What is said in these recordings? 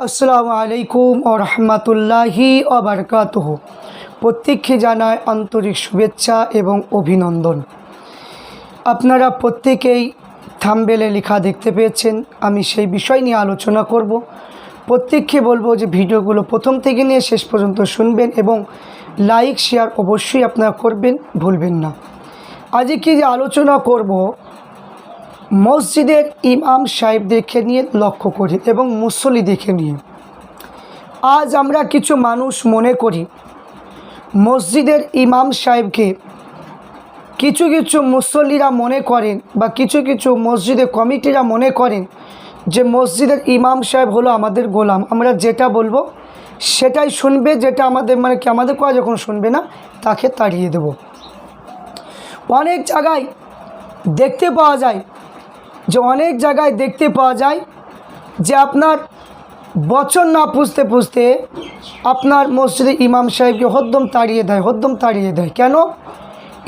আসসালামু আলাইকুম ও রহমতুল্লাহি অবরকাতহ প্রত্যেককে জানায় আন্তরিক শুভেচ্ছা এবং অভিনন্দন। আপনারা প্রত্যেকেই থামবেলে লেখা দেখতে পেয়েছেন, আমি সেই বিষয় নিয়ে আলোচনা করব। প্রত্যেককে বলব যে ভিডিওগুলো প্রথম থেকে নিয়ে শেষ পর্যন্ত শুনবেন এবং লাইক, শেয়ার অবশ্যই আপনারা করবেন, ভুলবেন না। আজকে যে আলোচনা করব মসজিদের ইমাম সাহেবদেরকে নিয়ে লক্ষ্য করি এবং মুসল্লি দেখে নিয়ে। আজ আমরা কিছু মানুষ মনে করি, মসজিদের ইমাম সাহেবকে কিছু কিছু মুসল্লিরা মনে করেন বা কিছু কিছু মসজিদের কমিটিরা মনে করেন যে মসজিদের ইমাম সাহেব হলো আমাদের গোলাম। আমরা যেটা বলব সেটাই শুনবে, যেটা আমাদের মানে কি আমাদের কথা যখন শুনবে না, তাকে তাড়িয়ে দেব। অনেক জায়গায় দেখতে পাওয়া যায় যে অনেক জায়গায় দেখতে পাওয়া যায় যে আপনার বচন না পুষতে পুষতে আপনার মসজিদে ইমাম সাহেবকে হদ্দম তাড়িয়ে দেয়, হদ্দম তাড়িয়ে দেয়। কেন?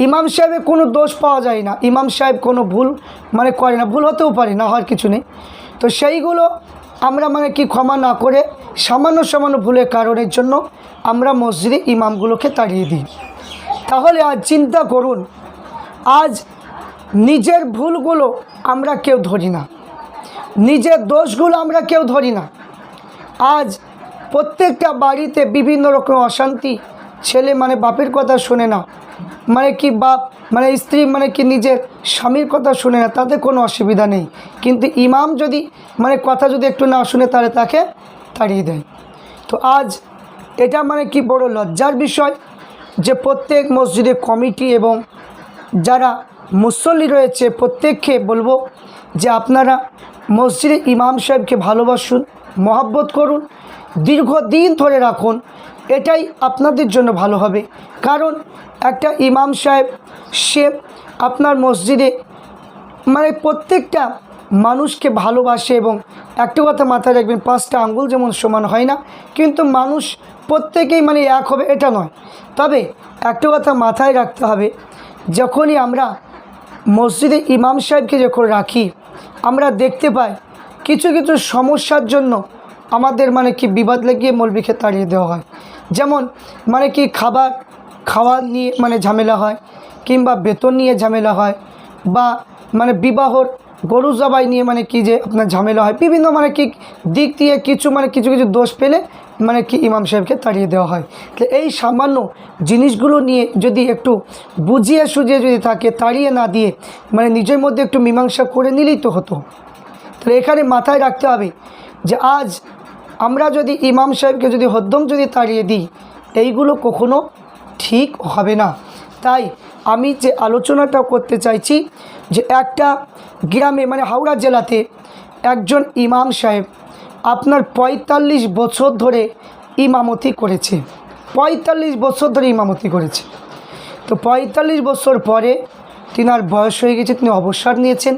ইমাম সাহেবের কোনো দোষ পাওয়া যায় না। ইমাম সাহেব কোনো ভুল মানে করে না। ভুল হতেও পারে, না হওয়ার কিছু নেই। তো সেইগুলো আমরা মানে কি ক্ষমা না করে সামান্য সামান্য ভুলের কারণের জন্য আমরা মসজিদে ইমামগুলোকে তাড়িয়ে দিই। তাহলে আজ চিন্তা করুন, আজ নিজের ভুলগুলো আমরা কেউ ধরি না। নিজের দোষগুলো আমরা কেউ ধরি না। আজ প্রত্যেকটা বাড়িতে বিভিন্ন রকম অশান্তি, ছেলে মানে বাপের কথা শোনে না মানে কি বাপ মানে স্ত্রী মানে কি নিজের স্বামীর কথা শুনে না, তাতে কোনো অসুবিধা নেই। কিন্তু ইমাম যদি মানে কথা যদি একটু না শুনে তাহলে তাকে তাড়িয়ে দেয়। তো আজ এটা মানে কি বড় লজ্জার বিষয় যে প্রত্যেক মসজিদের কমিটি এবং যারা মুসল্লি রয়েছে, প্রত্যেককে বলব যে আপনারা মসজিদে ইমাম সাহেবকে ভালোবাসুন, মহাব্বত করুন, দীর্ঘদিন ধরে রাখুন, এটাই আপনাদের জন্য ভালো হবে। কারণ একটা ইমাম সাহেব, সে আপনার মসজিদে মানে প্রত্যেকটা মানুষকে ভালোবাসে এবং একটা কথা মাথায় রাখবেন, পাঁচটা আঙ্গুল যেমন সমান হয় না, কিন্তু মানুষ প্রত্যেকেই মানে এক হবে, এটা নয়। তবে একটা কথা মাথায় রাখতে হবে, যখনই আমরা মসজিদে ইমাম সাহেবকে যখন রাখি, আমরা দেখতে পাই কিছু কিছু সমস্যার জন্য আমাদের মানে কি বিবাদ লাগিয়ে মলবিকে তাড়িয়ে দেওয়া হয়। যেমন মানে কি খাবার, খাওয়া নিয়ে মানে ঝামেলা হয় কিংবা বেতন নিয়ে ঝামেলা হয় বা মানে বিবাহর গরু জবাই নিয়ে মানে কি যে আপনার ঝামেলা হয়। বিভিন্ন মানে কি দিক দিয়ে কিছু মানে কিছু কিছু দোষ পেলে মানে কি ইমাম সাহেবকে তাড়িয়ে দেওয়া হয়। তো এই সামান্য জিনিসগুলো নিয়ে যদি একটু বুঝিয়ে সুঝিয়ে যদি তাকে তাড়িয়ে না দিয়ে মানে নিজের মধ্যে একটু মীমাংসা করে নিলেই তো হতো। তাহলে এখানে মাথায় রাখতে হবে যে আজ আমরা যদি ইমাম সাহেবকে যদি হদ্দম যদি তাড়িয়ে দিই, এইগুলো কখনো ঠিক হবে না। তাই আমি যে আলোচনাটা করতে চাইছি যে একটা গ্রামে মানে হাওড়া জেলাতে একজন ইমাম সাহেব আপনার পঁয়তাল্লিশ বছর ধরে ইমামতি করেছে। পঁয়তাল্লিশ বছর ধরে ইমামতি করেছে। তো পঁয়তাল্লিশ বছর পরে তিনার বয়স হয়ে গেছে, তিনি অবসর নিয়েছেন।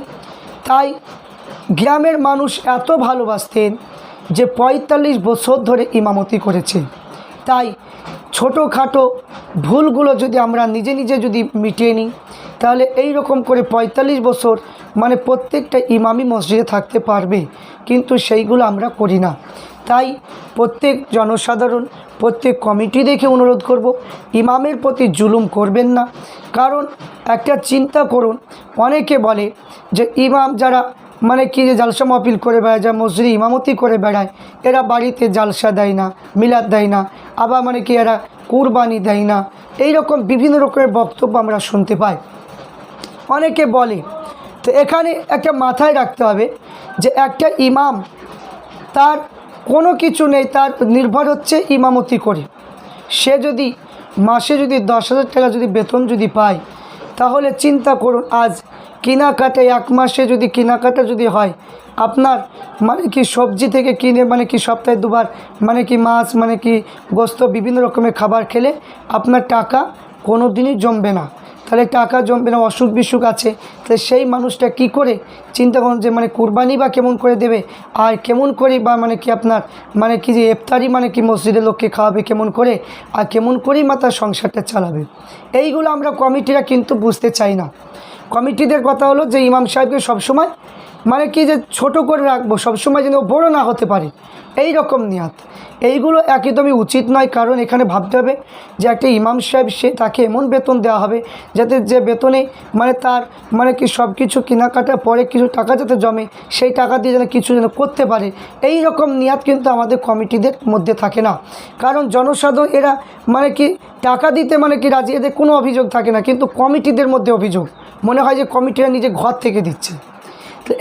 তাই গ্রামের মানুষ এত ভালোবাসতেন যে পঁয়তাল্লিশ বছর ধরে ইমামতি করেছে। তাই ছোটোখাটো ভুলগুলো যদি আমরা নিজে নিজে যদি মিটিয়ে নিই তাহলে এই রকম করে পঁয়তাল্লিশ বছর মানে প্রত্যেকটা ইমামি মসজিদে থাকতে পারবে। কিন্তু সেইগুলো আমরা করি না। তাই প্রত্যেক জনসাধারণ, প্রত্যেক কমিটি দেখে অনুরোধ করব, ইমামের প্রতি জুলুম করবেন না। কারণ একটা চিন্তা করুন, অনেকে বলে যে ইমাম যারা মানে কি যে জালসা মাহফিল করে বেড়ায় যা মসজিদে ইমামতি করে বেড়ায়, এরা বাড়িতে জালসা দেয় না, মিলাদ দেয় না, আবার মানে কি এরা কুরবানি দেয় না। এই রকম বিভিন্ন রকমের বক্তব্য আমরা শুনতে পাই। অনেকে বলে, তো এখানে একটা মাথায় রাখতে হবে যে একটা ইমাম, তার কোনো কিছু নেই, তার নির্ভর হচ্ছে ইমামতি করে। সে যদি মাসে যদি দশ হাজার টাকা যদি বেতন যদি পায়, তাহলে চিন্তা করুন, আজ কেনাকাটা এক মাসে যদি কেনাকাটা যদি হয়, আপনার মানে কি সবজি থেকে কিনে মানে কি সপ্তাহে দুবার মানে কি মাছ মানে কি গোস্ত, বিভিন্ন রকমের খাবার খেলে আপনার টাকা কোনো দিনই জমবে না। তাহলে টাকা জমবে না অসুখ বিসুখ আছে, তাহলে সেই মানুষটা কি করে? চিন্তা করুন যে মানে কুরবানি বা কেমন করে দেবে? আর কেমন করে বা মানে কি আপনার মানে কি যে ইফতারি মানে কি মসজিদের লোককে খাওয়াবে কেমন করে? আর কেমন করেই মা তার সংসারটা চালাবে? এইগুলো আমরা কমিটিরা কিন্তু বুঝতে চাই না। কমিটিদের কথা হলো যে ইমাম সাহেবকে সবসময় মানে কি যে ছোট করে রাখব, সবসময় যেন বড়ো না হতে পারে। এই রকম নিয়াত। এইগুলো একদমই উচিত নয়, কারণ এখানে ভাবতে হবে যে একটা ইমাম সাহেব, সে তাকে এমন বেতন দেওয়া হবে যাতে যে বেতনে মানে তার মানে কি সব কিছু কেনাকাটার পরে কিছু টাকা যাতে জমে, সেই টাকা দিয়ে যেন কিছু যেন করতে পারে। এই রকম নিয়াত কিন্তু আমাদের কমিটিদের মধ্যে থাকে না। কারণ জনসাধারণ এরা মানে কি টাকা দিতে মানে কি রাজি, এদের কোনো অভিযোগ থাকে না, কিন্তু কমিটিদের মধ্যে অভিযোগ। মনে হয় যে কমিটিরা নিজে ঘর থেকে দিচ্ছে।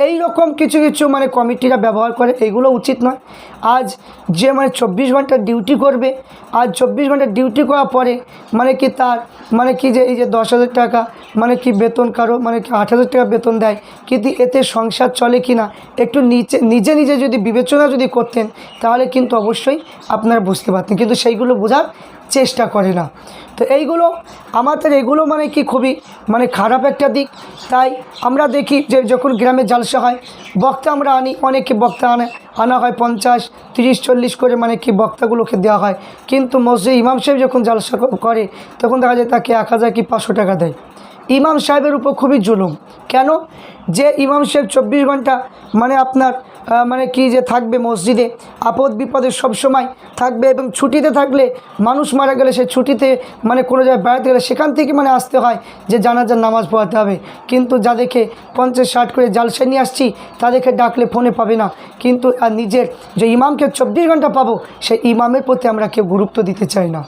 এই রকম কিছু কিছু মানে কমিটিরা ব্যবহার করে, এইগুলো উচিত নয়। আজ যে মানে চব্বিশ ঘণ্টা ডিউটি করবে, আজ চব্বিশ ঘণ্টা ডিউটি করার পরে মানে কি তার মানে কি যে এই যে দশ হাজার টাকা মানে কি বেতন কারও মানে কি আট হাজার টাকা বেতন দেয়, কিন্তু এতে সংসার চলে কি না, একটু নিচে, নিজে নিজে যদি বিবেচনা যদি করতেন, তাহলে কিন্তু অবশ্যই আপনারা বুঝতে পারতেন। কিন্তু সেইগুলো বোঝার চেষ্টা করে না। তো এইগুলো আমাদের, এগুলো মানে কি খুবই মানে খারাপ একটা দিক। তাই আমরা দেখি যে যখন গ্রামে জালসা হয়, বক্তা আমরা আনি, অনেকে বক্তা আনে। আনা হয় পঞ্চাশ, তিরিশ, চল্লিশ করে মানে কি বক্তাগুলোকে দেওয়া হয়। কিন্তু মসজিদ, ইমাম সাহেব যখন জালসা করে, তখন দেখা যায় তাকে এক হাজার কি পাঁচশো টাকা দেয়। ইমাম সাহেবের উপর খুবই জুলুম। কেন? যে ইমাম সাহেব চব্বিশ ঘণ্টা মানে আপনার মানে কি যে থাকবে মসজিদে? আপদ বিপদে সব সময় থাকবে এবং ছুটিতে থাকলে মানুষ মারা গেলে সে ছুটিতে মানে কোনো জায়গায় বেড়াতে গেলে সেখান থেকে মানে আসতে হয় যে জানাজার নামাজ পড়াতে হবে। কিন্তু যাদেরকে পঞ্চাশ ষাট করে জালসা নিয়ে আসছি তাদেরকে ডাকলে ফোনে পাবে না। কিন্তু আর নিজের যে ইমামকে চব্বিশ ঘণ্টা পাবো, সেই ইমামের প্রতি আমরা কেউ গুরুত্ব দিতে চাই না।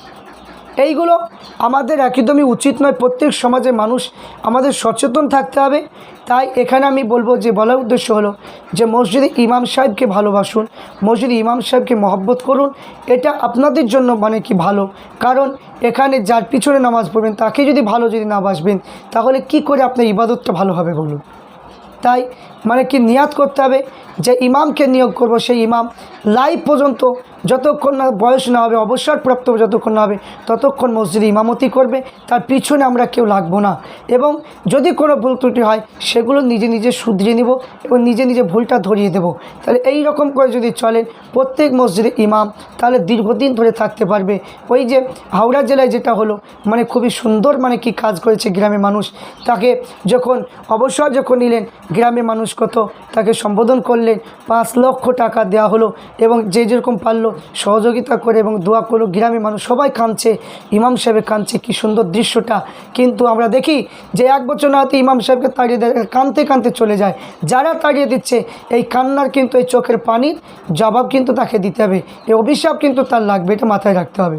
এইগুলো আমাদের একদমই উচিত নয়। প্রত্যেক সমাজের মানুষ আমাদের সচেতন থাকতে হবে। তাই এখানে আমি বলব যে, বলার উদ্দেশ্য হলো যে, মসজিদে ইমাম সাহেবকে ভালোবাসুন, মসজিদে ইমাম সাহেবকে মহব্বত করুন। এটা আপনাদের জন্য মানে কি ভালো? কারণ এখানে যার পিছনে নামাজ পড়বেন, তাকে যদি ভালো যদি না বাসবেন, তাহলে কি করে আপনার ইবাদতটা ভালো হবে বলুন? তাই মানে কি নিয়াত করতে হবে যে, ইমামকে নিয়োগ করব। সেই ইমাম লাইভ পর্যন্ত যতক্ষণ না বয়স না হবে, অবসরপ্রাপ্ত যতক্ষণ না হবে, ততক্ষণ মসজিদে ইমামতি করবে, তার পিছনে আমরা কেউ লাগবো না। এবং যদি কোনো ভুল ত্রুটি হয়, সেগুলো নিজে নিজে শুধরিয়ে নিব এবং নিজে নিজে ভুলটা ধরিয়ে দেব। তাহলে এই রকম করে যদি চলেন প্রত্যেক মসজিদে ইমাম, তাহলে দীর্ঘদিন ধরে থাকতে পারবে। ওই যে হাওড়া জেলায় যেটা হলো মানে খুবই সুন্দর মানে কি কাজ করেছে গ্রামের মানুষ। তাকে যখন অবসর যখন নিলেন, গ্রামের মানুষ কত, তাকে সম্বোধন করলেন, পাঁচ লক্ষ টাকা দেওয়া হলো এবং যে যেরকম পারল সহযোগিতা করে এবং দোয়া করল। গ্রামের মানুষ সবাই কাঁদছে। ইমাম সাহেবে কাঁদছে, কী সুন্দর দৃশ্যটা। কিন্তু আমরা দেখি যে এক বছর না হতে ইমাম সাহেবকে তাড়িয়ে দেয়, কাঁদতে কাঁদতে চলে যায়। যারা তাড়িয়ে দিচ্ছে, এই কান্নার কিন্তু এই চোখের পানির জবাব কিন্তু তাকে দিতে হবে। এই অভিশাপ কিন্তু তার লাগবে, এটা মাথায় রাখতে হবে।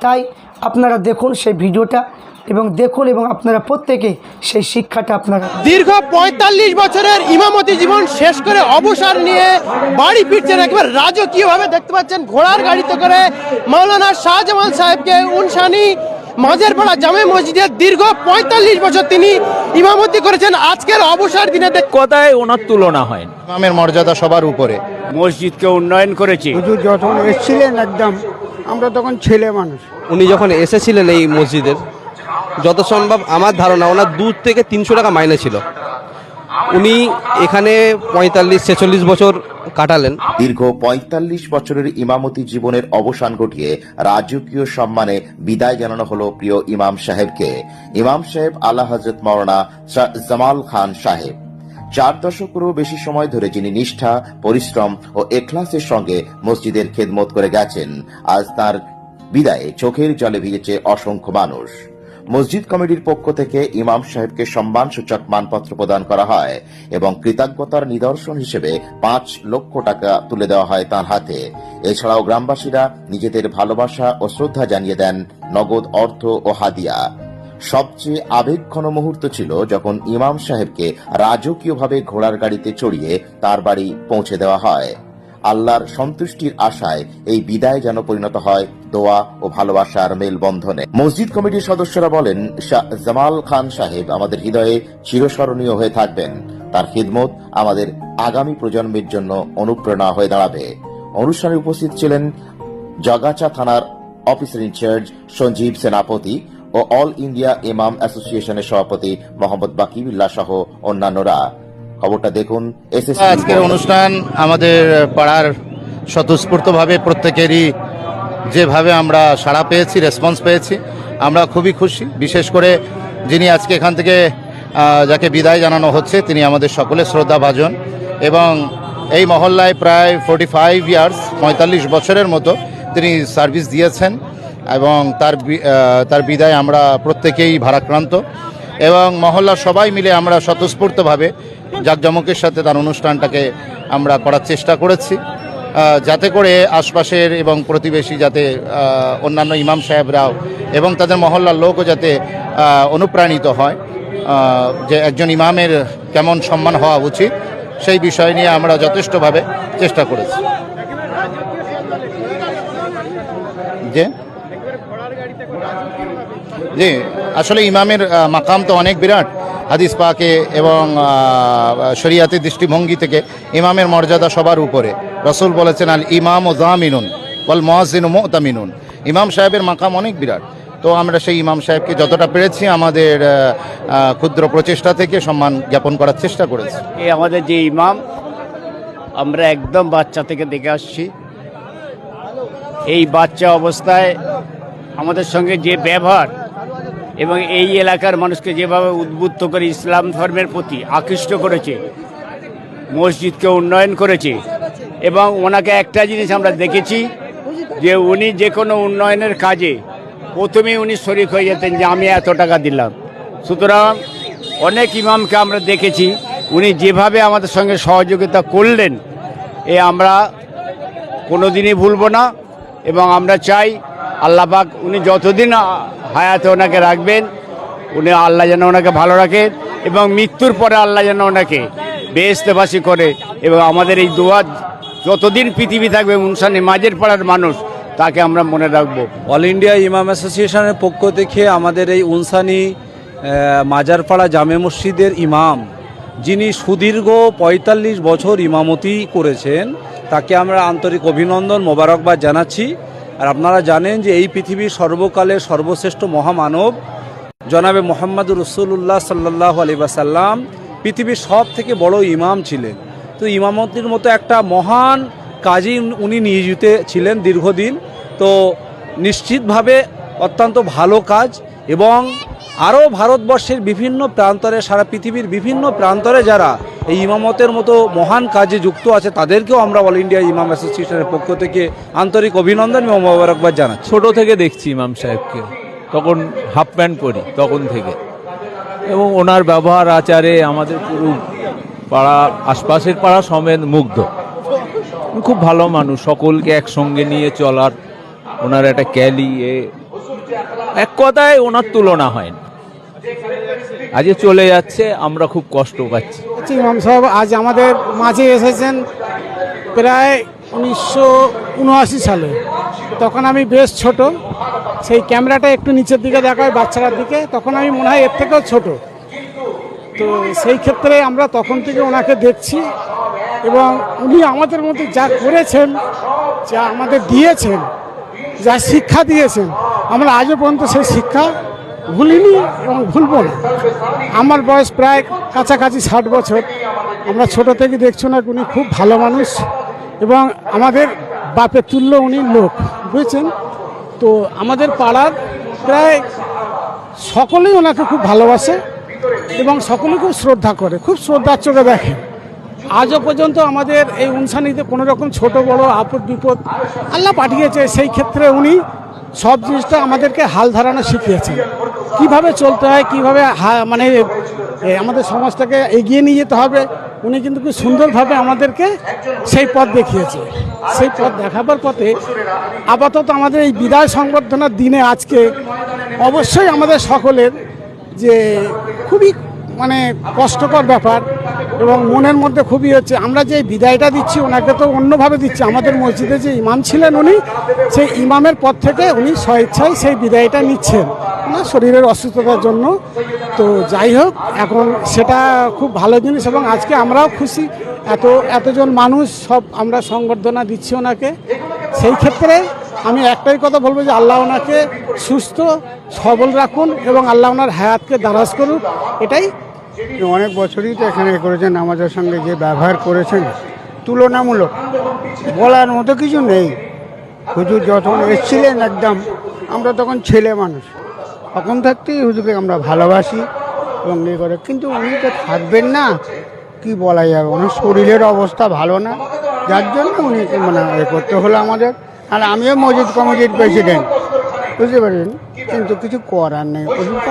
তাই আপনারা দেখুন সেই ভিডিওটা। এবং দেখুন এবং আপনারা প্রত্যেকে সেই শিক্ষাটা আপনারা দীর্ঘ পঁয়তাল্লিশ বছরের ইমামতি জীবন শেষ করে অবসর নিয়ে বাড়ি ফিরছেন একবার রাজকীয়ভাবে দেখতে পাচ্ছেন ঘোড়ার গাড়িতে করে মাওলানা শাহজামাল সাহেবকে উনসানি মাঝেরপাড়া জামে মসজিদের দীর্ঘ পঁয়তাল্লিশ বছর তিনি ইমামতি করেছেন। আজকের অবসর দিনে কথায় ওনার তুলনা হয়। ইমামের মর্যাদা সবার উপরে। মসজিদকে উন্নয়ন করেছি। হুজুর যখন এসেছিলেন একদম আমরা তখন ছেলে মানুষ। উনি যখন এসেছিলেন এই মসজিদের যত সম্ভব আমার ধারণা, ওনার দু থেকে তিনশো টাকা মাইনে ছিল। উনি এখানে পঁয়তাল্লিশ, ছেচল্লিশ বছর কাটালেন। দীর্ঘ পঁয়তাল্লিশ বছরের ইমামতি জীবনের অবসান ঘটিয়ে রাজকীয় সম্মানে বিদায় জানানো হলো প্রিয় ইমাম সাহেবকে। ইমাম সাহেব আল্লাহ হজরত মৌলানা জামাল খান সাহেব। চার দশকেরও বেশি সময় ধরে যিনি নিষ্ঠা, পরিশ্রম ও এখলাসের সঙ্গে মসজিদের খেদমত করে গেছেন, আজ তার বিদায়ে চোখের জলে ভিজেছে অসংখ্য মানুষ। মসজিদ কমিটির পক্ষ থেকে ইমাম সাহেবকে সম্মানসূচক মানপত্র প্রদান করা হয় এবং কৃতজ্ঞতার নিদর্শন হিসেবে পাঁচ লক্ষ টাকা তুলে দেওয়া হয় তার হাতে। এছাড়াও গ্রামবাসীরা নিজেদের ভালোবাসা ও শ্রদ্ধা জানিয়ে দেন নগদ অর্থ ও হাদিয়া। সবচেয়ে আবেগঘন মুহূর্ত ছিল যখন ইমাম সাহেবকে রাজকীয়ভাবে ঘোড়ার গাড়িতে চড়িয়ে তার বাড়ি পৌঁছে দেওয়া হয়। আল্লাহর সন্তুষ্টির আশায় এই বিদায় যেন পরিণত হয় দোয়া ও ভালোবাসার মেলবন্ধনে। মসজিদ কমিটির সদস্যরা বলেন জামাল খান সাহেব আমাদের হৃদয়ে চিরস্মরণীয় হয়ে থাকবেন। তার খিদমত আমাদের আগামী প্রজন্মের জন্য অনুপ্রেরণা হয়ে দাঁড়াবে। অনুষ্ঠানে উপস্থিত ছিলেন জগাচা থানার অফিসার ইনচার্জ সঞ্জীব সেনাপতি ও অল ইন্ডিয়া ইমাম অ্যাসোসিয়েশনের সভাপতি মোহাম্মদ বাকিবুল্লাহ সহ অন্যান্যরা। খবরটা দেখুন। আজকের অনুষ্ঠান আমাদের পাড়ার স্বতঃস্ফূর্তভাবে প্রত্যেকেরই যেভাবে আমরা সাড়া পেয়েছি রেসপন্স পেয়েছি আমরা খুবই খুশি। বিশেষ করে যিনি আজকে এখান থেকে যাকে বিদায় জানানো হচ্ছে তিনি আমাদের সকলের শ্রদ্ধাভাজন এবং এই মহল্লায় প্রায় ফোর্টি ফাইভ ইয়ার্স পঁয়তাল্লিশ বছরের মতো তিনি সার্ভিস দিয়েছেন এবং তার তার বিদায় আমরা প্রত্যেকেই ভারাক্রান্ত। এবং মহল্লার সবাই মিলে আমরা স্বতঃস্ফূর্তভাবে জাঁকজমকের সাথে তার অনুষ্ঠানটাকে আমরা করার চেষ্টা করেছি। যাতে করে আশপাশের এবং প্রতিবেশী যাতে অন্যান্য ইমাম সাহেবরাও এবং তাদের মহল্লার লোকও যাতে অনুপ্রাণিত হয় যে একজন ইমামের কেমন সম্মান হওয়া উচিত, সেই বিষয় নিয়ে আমরা যথেষ্টভাবে চেষ্টা করেছি। যে? জি, আসলে ইমামের মাকাম তো অনেক বিরাট। হাদিস পাকে এবং শরিয়াতের দৃষ্টিভঙ্গি থেকে ইমামের মর্যাদা সবার উপরে। রসুল বলেছেন, আল ইমাম ও জামিনুন বল মহাজিন মোতামিনুন। ইমাম সাহেবের মাকাম অনেক বিরাট। তো আমরা সেই ইমাম সাহেবকে যতটা পেরেছি, আমাদের ক্ষুদ্র প্রচেষ্টা থেকে সম্মান জ্ঞাপন করার চেষ্টা করেছি। এই আমাদের যে ইমাম, আমরা একদম বাচ্চা থেকে দেখে আসছি। এই বাচ্চা অবস্থায় আমাদের সঙ্গে যে ব্যবহার এবং এই এলাকার মানুষকে যেভাবে উদ্বুদ্ধ করে ইসলাম ধর্মের প্রতি আকৃষ্ট করেছে, মসজিদকে উন্নয়ন করেছে, এবং ওনাকে একটা জিনিস আমরা দেখেছি যে উনি যে কোনো উন্নয়নের কাজে প্রথমেই উনি শরিক হয়ে যেতেন যে আমি এত টাকা দিলাম। সুতরাং অনেক ইমামকে আমরা দেখেছি, উনি যেভাবে আমাদের সঙ্গে সহযোগিতা করলেন, এ আমরা কোনোদিনই ভুলবো না, এবং আমরা চাই আল্লাহ পাক উনি যতদিন হায়াতে ওনাকে রাখবেন, উনি আল্লাহ যেন ওনাকে ভালো রাখেন এবং মৃত্যুর পরে আল্লাহ যেন ওনাকে বেহেস্তেবাসী করে এবং আমাদের এই দোয়া যতদিন পৃথিবী থাকবে উনসানি মাঝের পাড়ার মানুষ, তাকে আমরা মনে রাখব। অল ইন্ডিয়া ইমাম অ্যাসোসিয়েশনের পক্ষ থেকে আমাদের এই উনসানি মাজারপাড়া জামে মসজিদের ইমাম, যিনি সুদীর্ঘ পঁয়তাল্লিশ বছর ইমামতি করেছেন, তাকে আমরা আন্তরিক অভিনন্দন, মোবারকবাদ জানাচ্ছি। আর আপনারা জানেন যে এই পৃথিবীর সর্বকালের সর্বশ্রেষ্ঠ মহামানব জনাবে মোহাম্মদ রসুল্লাহ সাল্লাহ আলী সাল্লাম পৃথিবীর সব থেকে বড় ইমাম ছিলেন। তো ইমামতির মতো একটা মহান কাজই উনি নিয়োজিত ছিলেন দীর্ঘদিন। তো নিশ্চিতভাবে অত্যন্ত ভালো কাজ এবং আরও ভারতবর্ষের বিভিন্ন প্রান্তরে, সারা পৃথিবীর বিভিন্ন প্রান্তরে যারা এই ইমামতের মতো মহান কাজে যুক্ত আছে, তাদেরকেও আমরা অল ইন্ডিয়া ইমাম অ্যাসোসিয়েশনের পক্ষ থেকে আন্তরিক অভিনন্দন এবং মোবারকবাদ জানাচ্ছি। ছোট থেকে দেখছি ইমাম সাহেবকে। তখন হাফ প্যান্ট পরি, তখন থেকে। এবং ওনার ব্যবহার, আচারে আমাদের পুরো পাড়া, আশপাশের পাড়া সমেত মুগ্ধ। খুব ভালো মানুষ, সকলকে একসঙ্গে নিয়ে চলার, ওনার একটা ক্যালি, এ এক কথায় ওনার তুলনা হয় না। আজ চলে যাচ্ছে, আমরা খুব কষ্ট পাচ্ছি। ইমাম সাহেব আজ আমাদের মাঝে এসেছেন প্রায় উনিশশো উনআশি সালে। তখন আমি বেশ ছোট, সেই ক্যামেরাটা একটু নিচের দিকে দেখায় বাচ্চাটার দিকে, তখন আমি মনে হয় এর থেকেও ছোট। তো সেই ক্ষেত্রে আমরা তখন থেকে ওনাকে দেখছি এবং উনি আমাদের মধ্যে যা করেছেন, যা আমাদের দিয়েছেন, যা শিক্ষা দিয়েছেন আমরা আজও পর্যন্ত সেই শিক্ষা ভুলিনি এবং ভুলব না। আমার বয়স প্রায় কাছাকাছি ষাট বছর। আমরা ছোট থেকে দেখছ না উনি খুব ভালো মানুষ এবং আমাদের বাপের তুল্য উনি লোক, বুঝেছেন? তো আমাদের পাড়ার প্রায় সকলেই ওনাকে খুব ভালোবাসে এবং সকলে খুব শ্রদ্ধা করে, খুব শ্রদ্ধার চোখে দেখে। আজও পর্যন্ত আমাদের এই উনসানিতে কোনো রকম ছোট বড় আপদ বিপদ আল্লাহ পাঠিয়েছে, সেই ক্ষেত্রে উনি সব জিনিসটা আমাদেরকে হাল ধারানো শিখিয়েছেন কীভাবে চলতে হয়, কীভাবে মানে আমাদের সমাজটাকে এগিয়ে নিয়ে যেতে হবে, উনি কিন্তু খুব সুন্দরভাবে আমাদেরকে সেই পথ দেখিয়েছে। সেই পথ দেখাবার পথে আপাতত আমাদের এই বিদায় সংবর্ধনার দিনে আজকে অবশ্যই আমাদের সকলের যে খুবই মানে কষ্টকর ব্যাপার এবং মনের মধ্যে খুবই হচ্ছে, আমরা যে বিদায়টা দিচ্ছি, ওনাকে তো অন্যভাবে দিচ্ছি। আমাদের মসজিদে যে ইমাম ছিলেন উনি, সেই ইমামের পর থেকে উনি স্বেচ্ছায় সেই বিদায়টা নিচ্ছেন। ওনার শরীরের অসুস্থতার জন্য। তো যাই হোক, এখন সেটা খুব ভালো জিনিস এবং আজকে আমরাও খুশি। এত, এতজন মানুষ সব আমরা সংবর্ধনা দিচ্ছি ওনাকে। সেই ক্ষেত্রে আমি একটাই কথা বলব যে আল্লাহ ওনাকে সুস্থ, সবল রাখুন এবং আল্লাহ ওনার হায়াতকে দারাজ করুন এটাই অনেক বছরই তো এখানে করেছেন আমাদের সঙ্গে যে ব্যবহার করেছেন, তুলনামূলক বলার মতো কিছু নেই। হুজুর যখন এসেছিলেন একদম, আমরা তখন ছেলে মানুষ। তখন থাকতেই হুজুরকে আমরা ভালোবাসি এবং ইয়ে করে। কিন্তু উনি তো থাকবেন না, কি বলা যাবে? ওনার শরীরের অবস্থা ভালো না। যার জন্য উনি মানে এ করতে হলো আমাদের। আর আমিও মসজিদ কমিটির প্রেসিডেন্ট। বুঝতে পারলেন? কিন্তু কিছু করার নেই।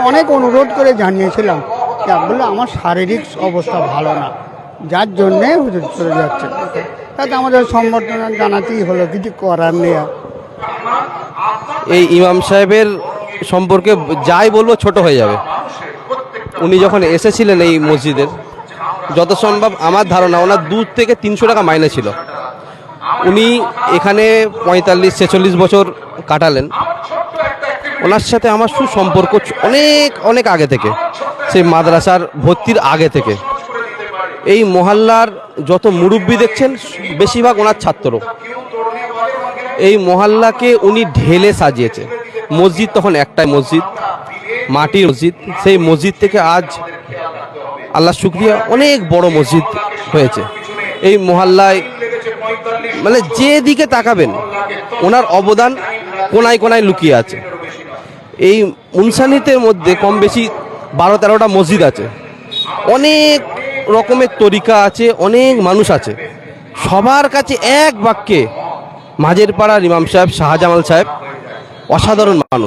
অনেক অনুরোধ করে জানিয়েছিলাম। যা বলল আমার শারীরিক অবস্থা ভালো না। যার জন্যে হুজুর চলে যাচ্ছে। তাতে আমাদের সম্বর্ধনা জানাতেই হলো, কিছু করার নেই এই ইমাম সাহেবের সম্পর্কে যাই বলব ছোট হয়ে যাবে। উনি যখন এসেছিলেন এই মসজিদের, যত সম্ভব আমার ধারণা ওনার দু থেকে তিনশো টাকা মাইনে ছিল। উনি এখানে পঁয়তাল্লিশ, ছেচল্লিশ বছর কাটালেন। ওনার সাথে আমার সুসম্পর্ক অনেক অনেক আগে থেকে। সেই মাদ্রাসার ভর্তির আগে থেকে। এই মহল্লার যত মুরব্বী দেখছেন, বেশিরভাগ ওনার ছাত্র এই মহল্লাকে উনি ঢেলে সাজিয়েছে। মসজিদ তখন একটাই মসজিদ, মাটির মসজিদ। সেই মসজিদ থেকে আজ আল্লাহ শুক্রিয়া, অনেক বড় মসজিদ হয়েছে। এই মহল্লায় মানে যে দিকে তাকাবেন, ওনার অবদান কোনায় কোনায় লুকিয়ে আছে। এই উনসানিতের মধ্যে কম বেশি বারো তেরোটা মসজিদ আছে। অনেক রকমের তরিকা আছে, অনেক মানুষ আছে। সবার কাছে এক বাক্যে মাঝের পাড়ার ইমাম সাহেব, শাহজামাল সাহেব, অসাধারণ মানুষ।